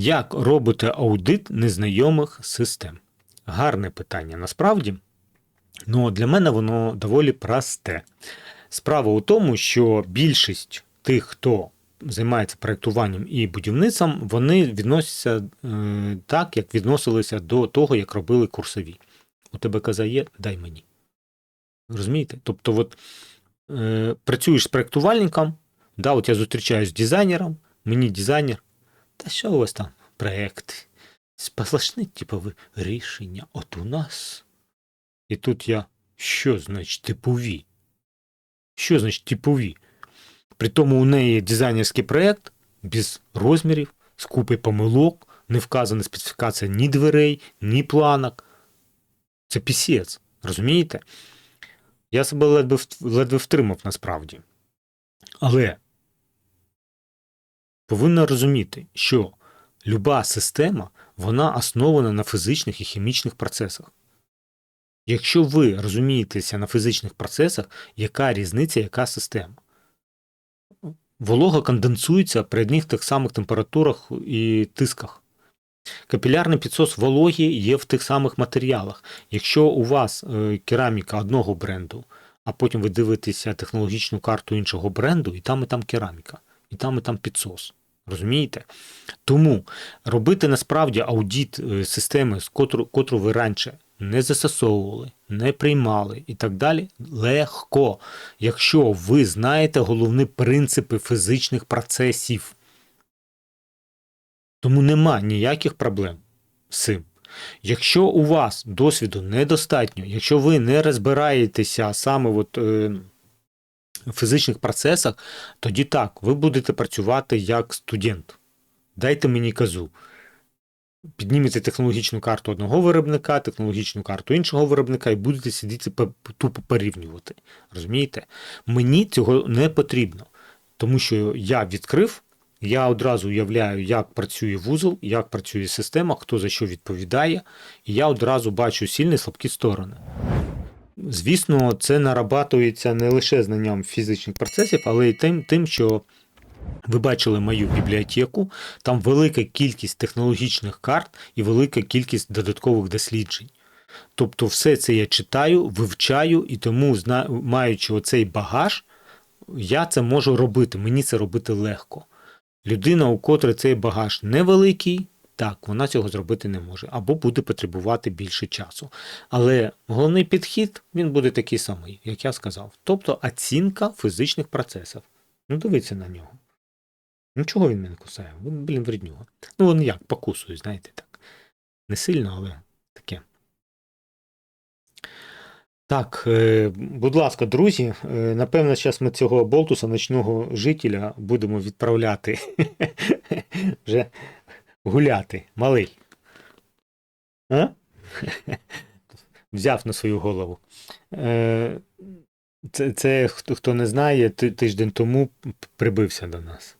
Як робите аудит незнайомих систем? Гарне питання насправді. Ну, для мене воно доволі просте. Справа у тому, що більшість тих, хто займається проєктуванням і будівництвом, вони відносяться е, так, як відносилися до того, як робили курсові. У тебе каза є, дай мені. Розумієте? Тобто, от, е, працюєш з проєктувальником, да, от я зустрічаюсь з дизайнером, мені дизайнер, та що у вас там проєкт? Сплошне, типу, ви рішення от у нас. І тут я, що значить типові? Що значить типові? При тому у неї дизайнерський проєкт без розмірів, з купи помилок, не вказана специфікація ні дверей, ні планок. Це пісець, розумієте? Я себе ледве, ледве втримав насправді. Але повинна розуміти, що люба система вона основана на фізичних і хімічних процесах. Якщо ви розумієтеся на фізичних процесах, яка різниця, яка система? Волога конденсується при одних тих самих температурах і тисках. Капілярний підсос вологі є в тих самих матеріалах. Якщо у вас е, кераміка одного бренду, а потім ви дивитеся технологічну карту іншого бренду, і там і там кераміка, і там і там підсос. Розумієте? Тому робити насправді аудіт е, системи, котру, котру ви раніше не застосовували, не приймали і так далі, легко, якщо ви знаєте головні принципи фізичних процесів. Тому нема ніяких проблем з цим. Якщо у вас досвіду недостатньо, якщо ви не розбираєтеся саме от, е, фізичних процесах, тоді так, ви будете працювати як студент. Дайте мені казу. Піднімете технологічну карту одного виробника, технологічну карту іншого виробника і будете сидіти по- тупо порівнювати. Розумієте? Мені цього не потрібно, тому що я відкрив, я одразу уявляю, як працює вузол, як працює система, хто за що відповідає, і я одразу бачу сильні слабкі сторони. Звісно, це нарабатується не лише знанням фізичних процесів, але й тим, тим що ви бачили мою бібліотеку, там велика кількість технологічних карт і велика кількість додаткових досліджень. Тобто, все це я читаю, вивчаю, і тому, маючи оцей багаж, я це можу робити. Мені це робити легко. Людина, у котрої цей багаж невеликий, так, вона цього зробити не може, або буде потребувати більше часу. Але головний підхід він буде такий самий, як я сказав. Тобто оцінка фізичних процесів. Ну, дивіться на нього. Ну, чого він мене кусає? Він, блін, вреднюга. Ну, він як, покусує, знаєте, так. Не сильно, але таке. Так, е, будь ласка, друзі, е, напевно, зараз ми цього болтуса, ночного жителя, будемо відправляти вже гуляти. Малий. А? Взяв на свою голову. Е, Це, це хто, хто не знає, тиждень тому прибився до нас.